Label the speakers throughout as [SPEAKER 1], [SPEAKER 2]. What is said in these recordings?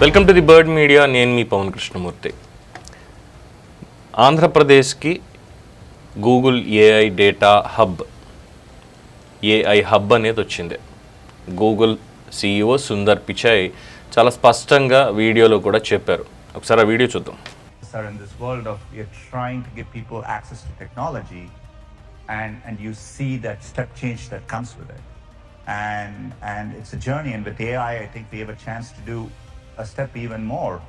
[SPEAKER 1] Welcome to the Bird media నేను మీ పవన్ కృష్ణమూర్తి. ఆంధ్రప్రదేశ్కి Google AI data hub AI hub అనేది వచ్చింది. గూగుల్ సిఇఓ సుందర్ పిచాయ్ చాలా స్పష్టంగా వీడియోలో కూడా చెప్పారు. ఒకసారి ఆ వీడియో చూద్దాం.
[SPEAKER 2] Sir in this world of you're trying to give people access to technology and and you see that step change that comes with and and it's journey with AI think we have a a step even more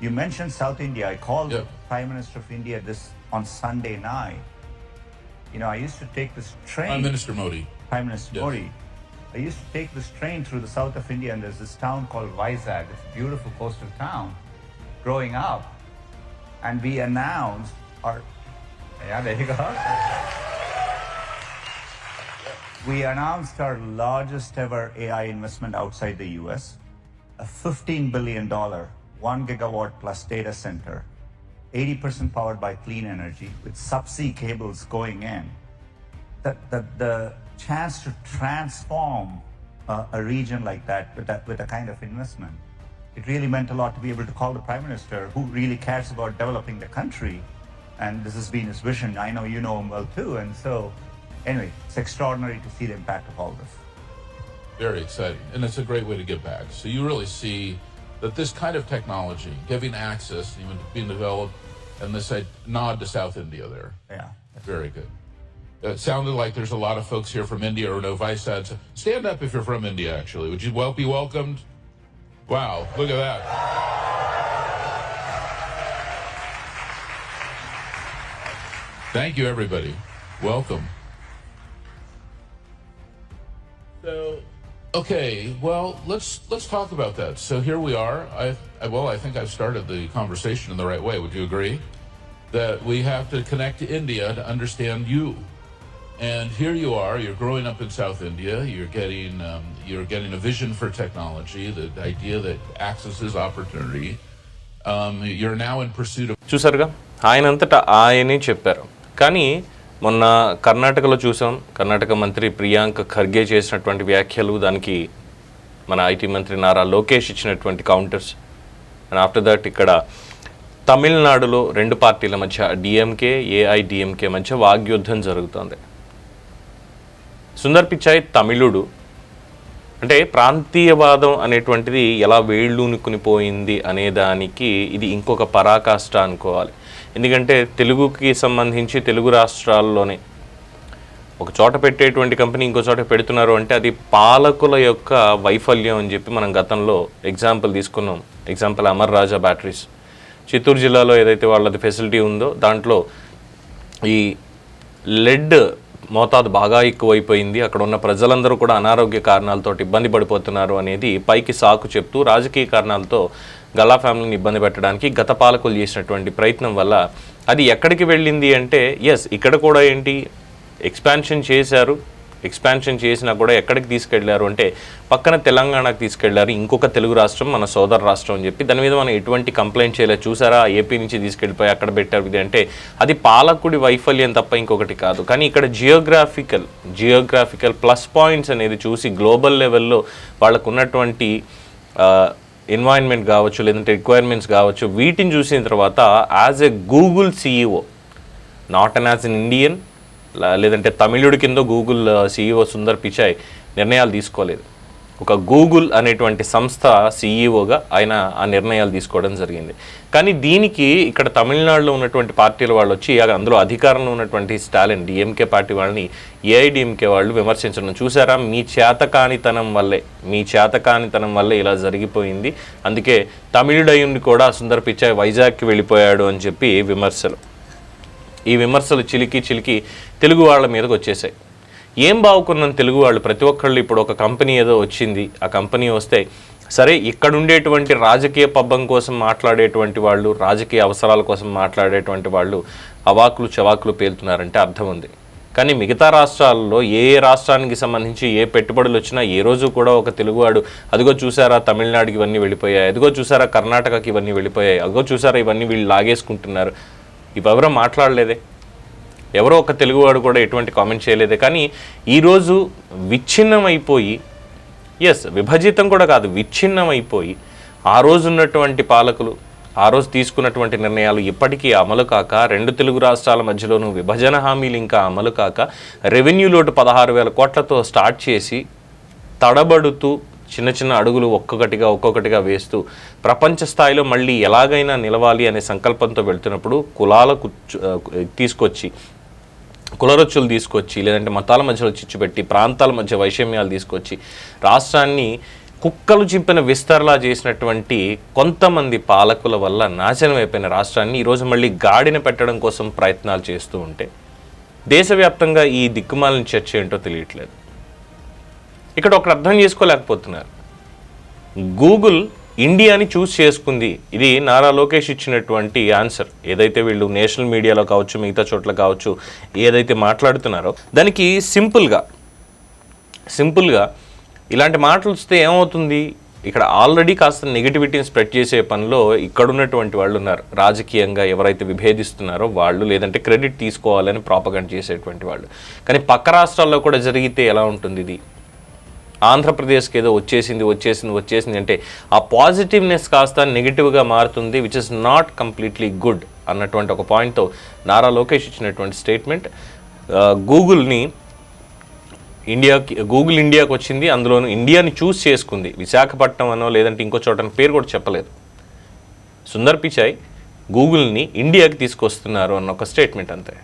[SPEAKER 2] you mentioned south india i called
[SPEAKER 3] Yeah.
[SPEAKER 2] the prime minister of india this on sunday night you know i used to take this train
[SPEAKER 3] Prime Minister Modi.
[SPEAKER 2] Prime Minister
[SPEAKER 3] Yes.
[SPEAKER 2] Modi. I used to take this train through the south of India, and there's this town called Vizag. It's a beautiful coastal town. Growing up, and we announced our. Yeah, there you go. We announced our largest ever AI investment outside the US, a $15 billion, one gigawatt plus data center, 80% powered by clean energy with subsea cables going in the, the, the chance to transform uh, a region like that with, that with a kind of investment, it really meant a lot to be able to call the prime minister who really cares about developing the country. And this has been his vision. I know you know him well too. And so, anyway, it's extraordinary to see the impact of all this.
[SPEAKER 3] Very exciting. And it's a great way to give back. So you really see that this kind of technology, giving access, even being developed, and this uh, nod to South India there.
[SPEAKER 2] Yeah.
[SPEAKER 3] Very good. It sounded like there's a lot of folks here from India or no vice ads. Stand up if you're from India, actually. Would you well be welcomed? Wow, look at that. Thank you, everybody. Welcome. okay, well, let's let's talk about that. So here we are. I, I well, I think I've started the conversation in the right way. Would you agree that we have to connect to India to understand you? And here you are. You're growing up in South India. You're getting um, you're getting a vision for technology, the idea that access is opportunity. Um, you're now in pursuit of
[SPEAKER 1] చూసారుగా ఆయనంతటా ఆయనే చెప్పారు కానీ మొన్న కర్ణాటకలో చూసాం. కర్ణాటక మంత్రి ప్రియాంక్ ఖర్గే చేసినటువంటి వ్యాఖ్యలు దానికి మన ఐటీ మంత్రి నారా లోకేష్ ఇచ్చినటువంటి కౌంటర్స్ అండ్ ఆఫ్టర్ దట్ ఇక్కడ తమిళనాడులో రెండు పార్టీల మధ్య డిఎంకే ఏఐడిఎంకే మధ్య వాగ్యుద్ధం జరుగుతోంది. సుందర్ పిచాయ్ తమిళుడు అంటే ప్రాంతీయవాదం అనేటువంటిది ఎలా వేళ్ళూనుకుని పోయింది అనే దానికి ఇది ఇంకొక పరాకాష్ట అనుకోవాలి. ఎందుకంటే తెలుగుకి సంబంధించి తెలుగు రాష్ట్రాల్లోనే ఒక చోట పెట్టేటువంటి కంపెనీ ఇంకో చోట పెడుతున్నారు అంటే అది పాలకుల యొక్క వైఫల్యం అని చెప్పి మనం గతంలో ఎగ్జాంపుల్ తీసుకున్నాం. Example Amar Raja batteries. Chittoor జిల్లాలో ఏదైతే వాళ్ళది ఫెసిలిటీ ఉందో దాంట్లో ఈ లెడ్ మోతాదు బాగా ఎక్కువైపోయింది. అక్కడ ఉన్న ప్రజలందరూ కూడా అనారోగ్య కారణాలతో ఇబ్బంది పడిపోతున్నారు అనేది పైకి సాకు చెప్తూ రాజకీయ కారణాలతో గల్లా ఫ్యామిలీని ఇబ్బంది పెట్టడానికి గత పాలకులు చేసినటువంటి ప్రయత్నం వల్ల అది ఎక్కడికి వెళ్ళింది అంటే ఎస్ ఇక్కడ కూడా ఏంటి ఎక్స్పాన్షన్ చేశారు. ఎక్స్పాన్షన్ చేసినా కూడా ఎక్కడికి తీసుకెళ్ళారు అంటే పక్కన తెలంగాణకు తీసుకెళ్ళారు ఇంకొక తెలుగు రాష్ట్రం మన సోదర రాష్ట్రం అని చెప్పి. దాని మీద మనం ఎటువంటి కంప్లైంట్ చేయలేదు చూసారా ఏపీ నుంచి తీసుకెళ్ళిపోయి అక్కడ పెట్టారు ఇది అంటే అది పాలకుడి వైఫల్యం తప్ప ఇంకొకటి కాదు. కానీ ఇక్కడ జియోగ్రాఫికల్ జియోగ్రాఫికల్ ప్లస్ పాయింట్స్ అనేది చూసి గ్లోబల్ లెవెల్లో వాళ్ళకు ఉన్నటువంటి ఎన్వైర్న్మెంట్ కావచ్చు లేదంటే రిక్వైర్మెంట్స్ కావచ్చు వీటిని చూసిన తర్వాత as a Google CEO not an as an Indian లేదంటే తమిళుడి కింద గూగుల్ సీఈఓ సుందర్ పిచాయ్ నిర్ణయాలు తీసుకోలేదు. ఒక గూగుల్ అనేటువంటి సంస్థ సీఈఓగా ఆయన ఆ నిర్ణయాలు తీసుకోవడం జరిగింది. కానీ దీనికి ఇక్కడ తమిళనాడులో ఉన్నటువంటి పార్టీల వాళ్ళు వచ్చి అందులో అధికారంలో ఉన్నటువంటి స్టాలిన్ డిఎంకే పార్టీ వాళ్ళని ఏఐడిఎంకే వాళ్ళు విమర్శించడం చూసారా? మీ చేతకానితనం వల్లే మీ చేతకానితనం వల్లే ఇలా జరిగిపోయింది. అందుకే తమిళుడయుని కూడా సుందర్ పిచాయ్ వైజాగ్కి వెళ్ళిపోయాడు అని చెప్పి విమర్శలు. ఈ విమర్శలు చిలికి చిలికి తెలుగు వాళ్ళ మీదకి వచ్చేసాయి. ఏం బాగుకున్నాను తెలుగు వాళ్ళు? ప్రతి ఒక్కళ్ళు ఇప్పుడు ఒక కంపెనీ ఏదో వచ్చింది. ఆ కంపెనీ వస్తే సరే ఇక్కడ ఉండేటువంటి రాజకీయ పబ్బం కోసం మాట్లాడేటువంటి వాళ్ళు రాజకీయ అవసరాల కోసం మాట్లాడేటువంటి వాళ్ళు అవాకులు చవాకులు పేలుతున్నారంటే అర్థం ఉంది. కానీ మిగతా రాష్ట్రాల్లో ఏ ఏ రాష్ట్రానికి సంబంధించి ఏ పెట్టుబడులు వచ్చినా ఏ రోజు కూడా ఒక తెలుగువాడు అదిగో చూసారా తమిళనాడుకి ఇవన్నీ వెళ్ళిపోయాయి అదిగో చూసారా కర్ణాటకకి ఇవన్నీ వెళ్ళిపోయాయి అదిగో చూసారా ఇవన్నీ వీళ్ళు లాగేసుకుంటున్నారు. ఇవెవరో మాట్లాడలేదే. ఎవరో ఒక తెలుగువాడు కూడా ఎటువంటి కామెంట్ చేయలేదే. కానీ ఈరోజు విచ్ఛిన్నమైపోయి ఎస్ విభజితం కూడా కాదు విచ్ఛిన్నమైపోయి ఆ రోజు ఉన్నటువంటి పాలకులు ఆ రోజు తీసుకున్నటువంటి నిర్ణయాలు ఇప్పటికీ అమలు కాక రెండు తెలుగు రాష్ట్రాల మధ్యలోనూ విభజన హామీలు ఇంకా అమలు కాక రెవెన్యూ లోటు పదహారు వేల కోట్లతో స్టార్ట్ చేసి తడబడుతూ చిన్న చిన్న అడుగులు ఒక్కొక్కటిగా ఒక్కొక్కటిగా వేస్తూ ప్రపంచ స్థాయిలో మళ్ళీ ఎలాగైనా నిలవాలి అనే సంకల్పంతో వెళ్తున్నప్పుడు కులాల కుచ్చు- తీసుకొచ్చి కులరొచ్చులు తీసుకొచ్చి లేదంటే మతాల మధ్యలో చిచ్చుపెట్టి ప్రాంతాల మధ్య వైషమ్యాలు తీసుకొచ్చి రాష్ట్రాన్ని కుక్కలు చింపిన విస్తరలా చేసినటువంటి కొంతమంది పాలకుల వల్ల నాశనం అయిపోయిన రాష్ట్రాన్ని ఈరోజు మళ్ళీ గాడిన పెట్టడం కోసం ప్రయత్నాలు చేస్తూ ఉంటే దేశవ్యాప్తంగా ఈ దిక్కుమాలిన చర్చ ఏంటో తెలియట్లేదు. ఇక్కడ ఒకటి అర్థం చేసుకోలేకపోతున్నారు. గూగుల్ ఇండియాని చూస్ చేసుకుంది. ఇది నారా లోకేష్ ఇచ్చినటువంటి ఆన్సర్ ఏదైతే వీళ్ళు నేషనల్ మీడియాలో కావచ్చు మిగతా చోట్ల కావచ్చు ఏదైతే మాట్లాడుతున్నారో దానికి సింపుల్గా సింపుల్గా ఇలాంటి మాటలు వస్తే ఏమవుతుంది? ఇక్కడ ఆల్రెడీ కాస్త నెగిటివిటీని స్ప్రెడ్ చేసే పనిలో ఇక్కడ ఉన్నటువంటి వాళ్ళు ఉన్నారు. రాజకీయంగా ఎవరైతే విభేదిస్తున్నారో వాళ్ళు లేదంటే క్రెడిట్ తీసుకోవాలని ప్రాపగండ్ చేసేటువంటి వాళ్ళు. కానీ పక్క రాష్ట్రాల్లో కూడా జరిగితే ఎలా ఉంటుంది ఇది? ఆంధ్రప్రదేశ్కి ఏదో వచ్చేసింది వచ్చేసింది వచ్చేసింది అంటే ఆ పాజిటివ్నెస్ కాస్త నెగిటివ్గా మారుతుంది which is not completely good అన్నటువంటి ఒక పాయింట్తో నారా లోకేష్ ఇచ్చినటువంటి స్టేట్మెంట్. గూగుల్ని ఇండియాకి గూగుల్ ఇండియాకి వచ్చింది అందులోనూ ఇండియాని చూస్ చేసుకుంది. విశాఖపట్నం అనో లేదంటే ఇంకో చోట పేరు కూడా చెప్పలేదు. సుందర్ పిచాయ్ గూగుల్ని ఇండియాకి తీసుకొస్తున్నారు అన్న ఒక స్టేట్మెంట్ అంతే.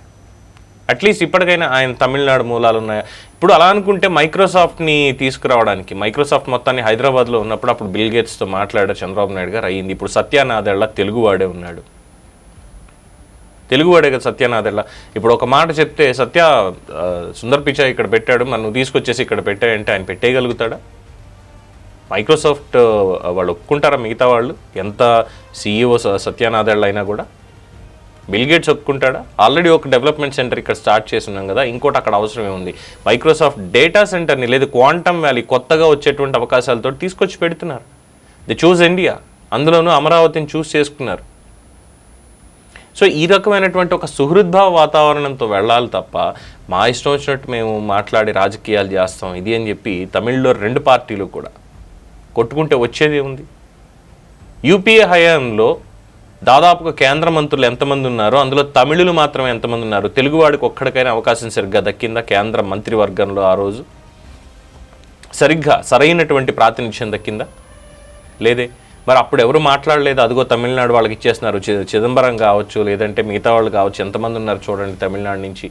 [SPEAKER 1] అట్లీస్ట్ ఇప్పటికైనా ఆయన తమిళనాడు మూలాలు ఉన్నాయి? ఇప్పుడు అలా అనుకుంటే మైక్రోసాఫ్ట్ని తీసుకురావడానికి మైక్రోసాఫ్ట్ మొత్తాన్ని హైదరాబాద్లో ఉన్నప్పుడు అప్పుడు బిల్ గేట్స్తో మాట్లాడారు చంద్రబాబు నాయుడు గారు అయ్యింది. ఇప్పుడు సత్యానాథెళ్ళ తెలుగువాడే ఉన్నాడు. తెలుగువాడే కదా సత్యానాథెళ్ళ ఇప్పుడు ఒక మాట చెప్తే సత్య సుందర్ పిచాయ్ ఇక్కడ పెట్టాడు మనం తీసుకొచ్చేసి ఇక్కడ పెట్టాయంటే ఆయన పెట్టేయగలుగుతాడా? మైక్రోసాఫ్ట్ వాళ్ళు ఒప్పుకుంటారా మిగతా వాళ్ళు? ఎంత సీఈఓ సత్యానాథెళ్ళ అయినా కూడా? బిల్గేట్స్ ఒప్పుకుంటాడా? ఆల్రెడీ ఒక డెవలప్మెంట్ సెంటర్ ఇక్కడ స్టార్ట్ చేస్తున్నాం కదా ఇంకోటి అక్కడ అవసరమే ఉంది. మైక్రోసాఫ్ట్ డేటా సెంటర్ని లేదు క్వాంటమ్ వ్యాలీ కొత్తగా వచ్చేటువంటి అవకాశాలతో తీసుకొచ్చి పెడుతున్నారు. ది చూస్ ఇండియా అందులోనూ అమరావతిని చూస్ చేసుకున్నారు. సో ఈ రకమైనటువంటి ఒక సుహృద్భావ వాతావరణంతో వెళ్ళాలి తప్ప మా ఇష్టం వచ్చినట్టు మేము మాట్లాడి రాజకీయాలు చేస్తాం ఇది అని చెప్పి తమిళ్ళో రెండు పార్టీలు కూడా కొట్టుకుంటే వచ్చేది ఉంది. యూపీఏ హయాంలో దాదాపుగా కేంద్ర మంత్రులు ఎంతమంది ఉన్నారో అందులో తమిళులు మాత్రమే ఎంతమంది ఉన్నారు? తెలుగువాడికి ఒక్కడికైనా అవకాశం సరిగ్గా దక్కిందా కేంద్ర మంత్రివర్గంలో ఆ రోజు? సరిగ్గా సరైనటువంటి ప్రాతినిధ్యం దక్కిందా? లేదే. మరి అప్పుడు ఎవరు మాట్లాడలేదు? అదిగో తమిళనాడు వాళ్ళకి ఇచ్చేస్తున్నారు. చిదంబరం కావచ్చు లేదంటే మిగతా వాళ్ళు కావచ్చు ఎంతమంది ఉన్నారు చూడండి తమిళనాడు నుంచి.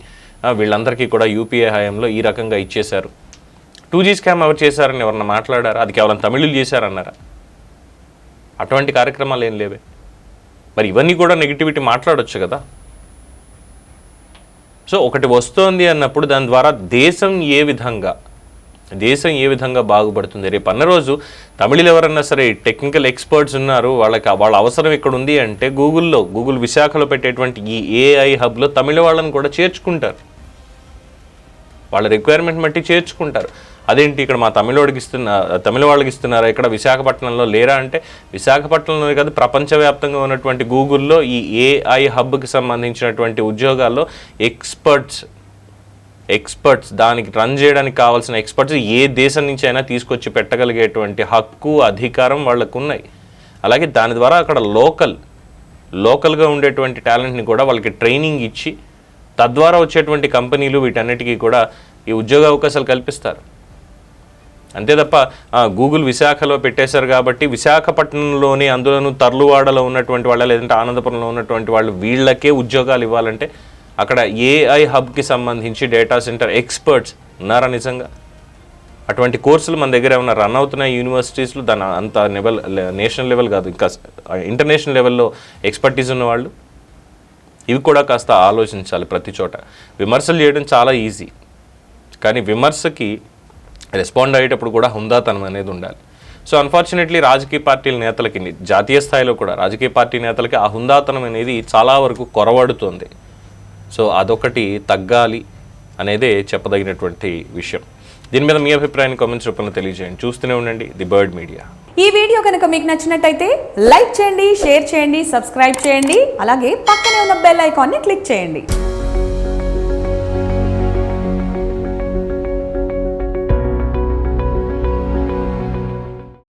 [SPEAKER 1] వీళ్ళందరికీ కూడా యూపీఏ హయాంలో ఈ రకంగా ఇచ్చేశారు. టూ జీ స్కామ్ ఎవరు చేశారని ఎవరన్నా మాట్లాడారా? అది కేవలం తమిళులు చేశారన్నారా? అటువంటి కార్యక్రమాలు ఏం లేవే. మరి ఇవన్నీ కూడా నెగిటివిటీ మాట్లాడొచ్చు కదా. సో ఒకటి వస్తోంది అన్నప్పుడు దాని ద్వారా దేశం ఏ విధంగా దేశం ఏ విధంగా బాగుపడుతుంది? రేపు అన్న రోజు తమిళులు ఎవరన్నా సరే టెక్నికల్ ఎక్స్పర్ట్స్ ఉన్నారు వాళ్ళకి వాళ్ళ అవసరం ఇక్కడ ఉంది అంటే గూగుల్లో గూగుల్ విశాఖలో పెట్టేటువంటి ఈ ఏఐ హబ్లో తమిళ వాళ్ళని కూడా చేర్చుకుంటారు. వాళ్ళ రిక్వైర్మెంట్ బట్టి చేర్చుకుంటారు. అదేంటి ఇక్కడ మా తమిళోడికి ఇస్తున్న తమిళ వాళ్ళకి ఇస్తున్నారా? ఇక్కడ విశాఖపట్నంలో లేరా అంటే విశాఖపట్నంలో కాదు ప్రపంచవ్యాప్తంగా ఉన్నటువంటి గూగుల్లో ఈ ఏఐ హబ్కి సంబంధించినటువంటి ఉద్యోగాల్లో ఎక్స్పర్ట్స్ ఎక్స్పర్ట్స్ దానికి రన్ చేయడానికి కావాల్సిన ఎక్స్పర్ట్స్ ఏ దేశం నుంచి అయినా తీసుకొచ్చి పెట్టగలిగేటువంటి హక్కు అధికారం వాళ్ళకు ఉన్నాయి అలాగే దాని ద్వారా అక్కడ లోకల్ లోకల్గా ఉండేటువంటి టాలెంట్ని కూడా వాళ్ళకి ట్రైనింగ్ ఇచ్చి తద్వారా వచ్చేటువంటి కంపెనీలు వీటన్నిటికీ కూడా ఈ ఉద్యోగ అవకాశాలు కల్పిస్తారు. అంతే తప్ప గూగుల్ విశాఖలో పెట్టేశారు కాబట్టి విశాఖపట్నంలోని అందులోనూ తర్లువాడలో ఉన్నటువంటి వాళ్ళ లేదంటే ఆనందపురంలో ఉన్నటువంటి వాళ్ళు వీళ్ళకే ఉద్యోగాలు ఇవ్వాలంటే అక్కడ ఏఐ హబ్కి సంబంధించి డేటా సెంటర్ ఎక్స్పర్ట్స్ ఉన్నారా నిజంగా? అటువంటి కోర్సులు మన దగ్గర ఏమైనా రన్ అవుతున్నాయి యూనివర్సిటీస్లో? దాని అంత లెవెల్ నేషనల్ లెవెల్ కాదు ఇంకా ఇంటర్నేషనల్ లెవెల్లో ఎక్స్పర్టీస్ ఉన్న వాళ్ళు? ఇవి కూడా కాస్త ఆలోచించాలి ప్రతి చోట. విమర్శలు చేయడం చాలా ఈజీ. కానీ విమర్శకి రెస్పాండ్ అయ్యేటప్పుడు కూడా హుందాతనం అనేది ఉండాలి. సో అన్ఫార్చునేట్లీ రాజకీయ పార్టీల నేతలకి జాతీయ స్థాయిలో కూడా రాజకీయ పార్టీ నేతలకి ఆ హుందాతనం అనేది చాలా వరకు కొరవడుతుంది. సో అదొకటి తగ్గాలి అనేదే చెప్పదగినటువంటి విషయం. దీని మీద మీ అభిప్రాయాన్ని కామెంట్స్ రూపంలో తెలియజేయండి. చూస్తూనే ఉండండి ది బర్డ్ మీడియా.
[SPEAKER 4] ఈ వీడియో కనుక మీకు నచ్చినట్టయితే లైక్ చేయండి షేర్ చేయండి సబ్స్క్రైబ్ చేయండి అలాగే పక్కనే ఉన్న బెల్ ఐకాన్ని క్లిక్ చేయండి.